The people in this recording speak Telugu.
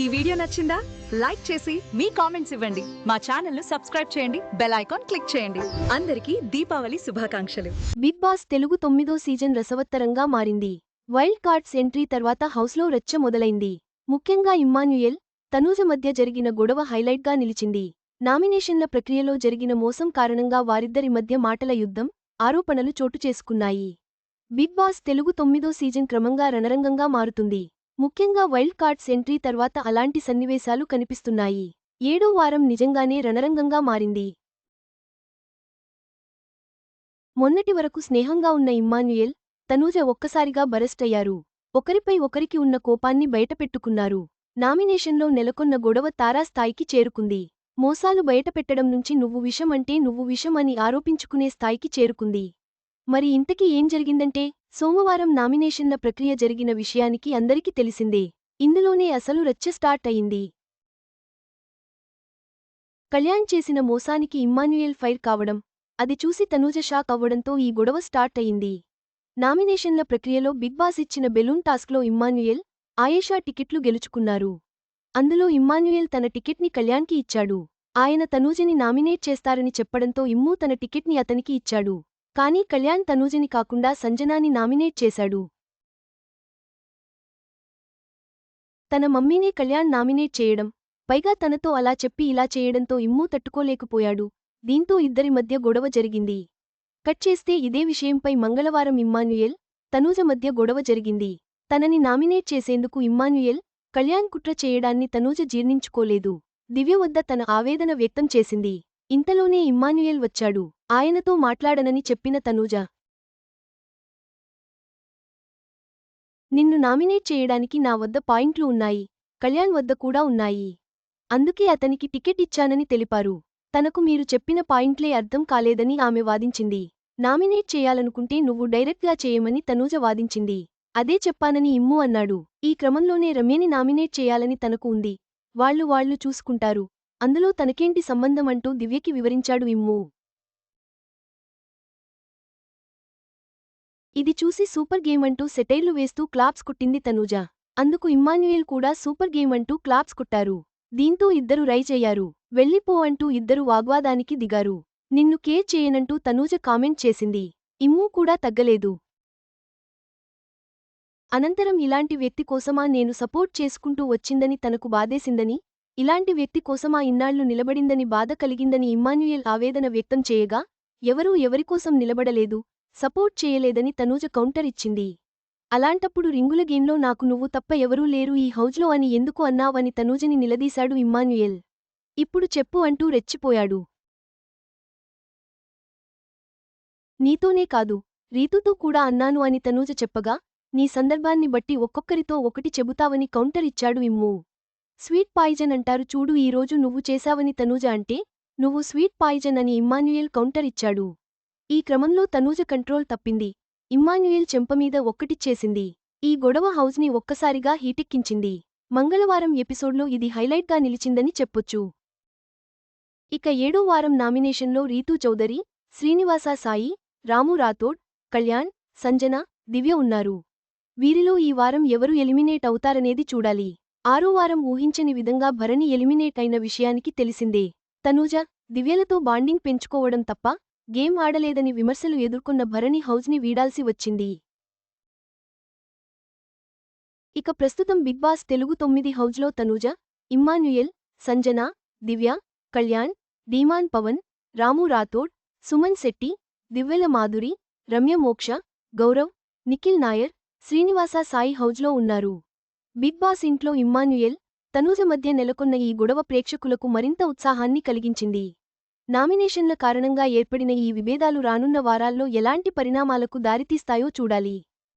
ఈ వీడియో నచ్చిందా? లైక్ చేసి మీ కామెంట్స్ ఇవ్వండి. మా ఛానల్ను సబ్స్క్రైబ్ చేయండి. బెల్ ఐకాన్ క్లిక్ చేయండి. అందరికీ దీపావళి శుభాకాంక్షలు. బిగ్ బాస్ తెలుగు తొమ్మిదో సీజన్ రసవత్తరంగా మారింది. వైల్డ్ కార్డ్స్ ఎంట్రీ తర్వాత హౌస్లో రచ్చ మొదలైంది. ముఖ్యంగా ఇమ్మాన్యుయల్ తనూజ మధ్య జరిగిన గొడవ హైలైట్గా నిలిచింది. నామినేషన్ల ప్రక్రియలో జరిగిన మోసం కారణంగా వారిద్దరి మధ్య మాటల యుద్ధం ఆరోపణలు చోటు చేసుకున్నాయి. బిగ్ బాస్ తెలుగు తొమ్మిదో సీజన్ క్రమంగా రణరంగంగా మారుతుంది. ముఖ్యంగా వైల్డ్ కార్డ్స్ ఎంట్రీ తర్వాత అలాంటి సన్నివేశాలు కనిపిస్తున్నాయి. ఏడో వారం నిజంగానే రణరంగంగా మారింది. మొన్నటి వరకు స్నేహంగా ఉన్న ఇమ్మాన్యుయల్ తనూజ ఒక్కసారిగా బరెస్టయ్యారు ఒకరిపై ఒకరికి ఉన్న కోపాన్ని బయటపెట్టుకున్నారు. నామినేషన్లో నెలకొన్న గొడవ తారాస్థాయికి చేరుకుంది. మోసాలు బయటపెట్టడం నుంచి నువ్వు విషం అంటే నువ్వు విషం అని ఆరోపించుకునే స్థాయికి చేరుకుంది. మరి ఇంతకీ ఏం జరిగిందంటే? సోమవారం నామినేషన్ల ప్రక్రియ జరిగిన విషయానికి అందరికీ తెలిసిందే. ఇందులోనే అసలు రచ్చ స్టార్ట్ అయింది. కళ్యాణ్ చేసిన మోసానికి ఇమ్మాన్యుయల్ ఫైర్ కావడం అది చూసి తనూజ షాక్ అవ్వడంతో ఈ గొడవ స్టార్ట్ అయింది. నామినేషన్ల ప్రక్రియలో బిగ్ బాస్ ఇచ్చిన బెలూన్ టాస్క్లో ఇమ్మాన్యుయల్ ఆయేషా టికెట్లు గెలుచుకున్నారు. అందులో ఇమ్మాన్యుయల్ తన టికెట్ని కళ్యాణ్కి ఇచ్చాడు. ఆయన తనూజని నామినేట్ చేస్తారని చెప్పడంతో ఇమ్మూ తన టికెట్ని అతనికి ఇచ్చాడు. కానీ కళ్యాణ్ తనూజిని కాకుండా సంజనాని నామినేట్ చేశాడు. తన మమ్మీనే కళ్యాణ్ నామినేట్ చేయడం పైగా తనతో అలా చెప్పి ఇలా చేయడంతో ఇమ్మూ తట్టుకోలేకపోయాడు. దీంతో ఇద్దరి మధ్య గొడవ జరిగింది. కట్ చేస్తే ఇదే విషయంపై మంగళవారం ఇమ్మాన్యుయల్ తనూజ మధ్య గొడవ జరిగింది. తనని నామినేట్ చేసేందుకు ఇమ్మాన్యుయల్ కళ్యాణ్ కుట్ర చేయడాన్ని తనూజ జీర్ణించుకోలేదు. దివ్య వద్ద తన ఆవేదన వ్యక్తం చేసింది. ఇంతలోనే ఇమ్మాన్యుయల్ వచ్చాడు. ఆయనతో మాట్లాడనని చెప్పిన తనూజ. నిన్ను నామినేట్ చేయడానికి నా వద్ద పాయింట్లు ఉన్నాయి కళ్యాణ్ వద్ద కూడా ఉన్నాయి. అందుకే అతనికి టికెట్ ఇచ్చానని తెలిపారు. తనకు మీరు చెప్పిన పాయింట్లే అర్థం కాలేదని ఆమె వాదించింది. నామినేట్ చేయాలనుకుంటే నువ్వు డైరెక్ట్గా చేయమని తనూజ వాదించింది. అదే చెప్పానని ఇమ్ము అన్నాడు. ఈ క్రమంలోనే రమ్యని నామినేట్ చేయాలని తనకు ఉంది. వాళ్ళు వాళ్ళు చూసుకుంటారు. అందులో తనకేంటి సంబంధం అంటూ దివ్యకి వివరించాడు ఇమ్ము. ఇది చూసి సూపర్ గేమ్ అంటూ సెటైర్లు వేస్తూ క్లాప్స్ కుట్టింది తనూజ. అందుకు ఇమ్మాన్యుయేల్ కూడా సూపర్ గేమ్ అంటూ క్లాప్స్ కుట్టారు. దీంతో ఇద్దరు రైజ్ అయ్యారు. వెళ్ళిపో అంటూ ఇద్దరు వాగ్వాదానికి దిగారు. నిన్ను కేర్ చేయనంటూ తనూజ కామెంట్ చేసింది. ఇమ్మూ కూడా తగ్గలేదు. అనంతరం ఇలాంటి వ్యక్తి కోసమా నేను సపోర్ట్ చేసుకుంటూ వచ్చిందని తనకు బాధేసిందని ఇలాంటి వ్యక్తి కోసమా ఇన్నాళ్ళు నిలబడిందని బాధ కలిగిందని ఇమ్మాన్యుయల్ ఆవేదన వ్యక్తం చేయగా ఎవరూ ఎవరికోసం నిలబడలేదు సపోర్ట్ చేయలేదని తనూజ కౌంటర్ ఇచ్చింది. అలాంటప్పుడు రింగుల గేమ్లో నాకు నువ్వు తప్ప ఎవరూ లేరు ఈ హౌజ్లో అని ఎందుకు అన్నావని తనూజని నిలదీశాడు ఇమ్మాన్యుయల్. ఇప్పుడు చెప్పు అంటూ రెచ్చిపోయాడు. నీతోనే కాదు రీతుతో కూడా అన్నాను అని తనూజ చెప్పగా నీ సందర్భాన్ని బట్టి ఒక్కొక్కరితో ఒకటి చెబుతావని కౌంటర్ ఇచ్చాడు ఇమ్ము. స్వీట్ పాయిజన్ అంటారు చూడు ఈరోజు నువ్వు చేశావని తనూజ అంటే నువ్వు స్వీట్ పాయిజన్ అని ఇమ్మాన్యుయల్ కౌంటర్ ఇచ్చాడు. ఈ క్రమంలో తనూజ కంట్రోల్ తప్పింది. ఇమ్మాన్యుయల్ చెంపమీద ఒక్కటిచ్చేసింది ఈ గొడవ హౌజ్ని ఒక్కసారిగా హీటెక్కించింది. మంగళవారం ఎపిసోడ్లో ఇది హైలైట్గా నిలిచిందని చెప్పొచ్చు. ఇక ఏడో వారం నామినేషన్లో రీతూ చౌదరి శ్రీనివాస సాయి రాము రాథోడ్ కళ్యాణ్ సంజన దివ్య ఉన్నారు. వీరిలో ఈ వారం ఎవరు ఎలిమినేట్ అవుతారనేది చూడాలి. ఆరో వారం ఊహించని విధంగా భరణి ఎలిమినేట్ అయిన విషయానికి తెలిసిందే. తనూజ దివ్యలతో బాండింగ్ పెంచుకోవడం తప్ప గేమ్ ఆడలేదని విమర్శలు ఎదుర్కొన్న భరణి హౌజ్ని వీడాల్సి వచ్చింది. ఇక ప్రస్తుతం బిగ్ బాస్ తెలుగు తొమ్మిది హౌజ్లో తనూజ ఇమ్మాన్యుయల్ సంజన దివ్య కళ్యాణ్ ధీమాన్ పవన్ రాము రాథోడ్ సుమన్ శెట్టి దివ్వెల మాధురి రమ్య మోక్ష గౌరవ్ నిఖిల్ నాయర్ శ్రీనివాస సాయి హౌజ్లో ఉన్నారు. బిగ్ బాస్ ఇంట్లో ఇమ్మాన్యుయల్ తనూజ మధ్య నెలకొన్న ఈ గొడవ ప్రేక్షకులకు మరింత ఉత్సాహాన్ని కలిగించింది. నామినేషన్ల కారణంగా ఏర్పడిన ఈ విభేదాలు రానున్న వారాల్లో ఎలాంటి పరిణామాలకు దారితీస్తాయో చూడాలి.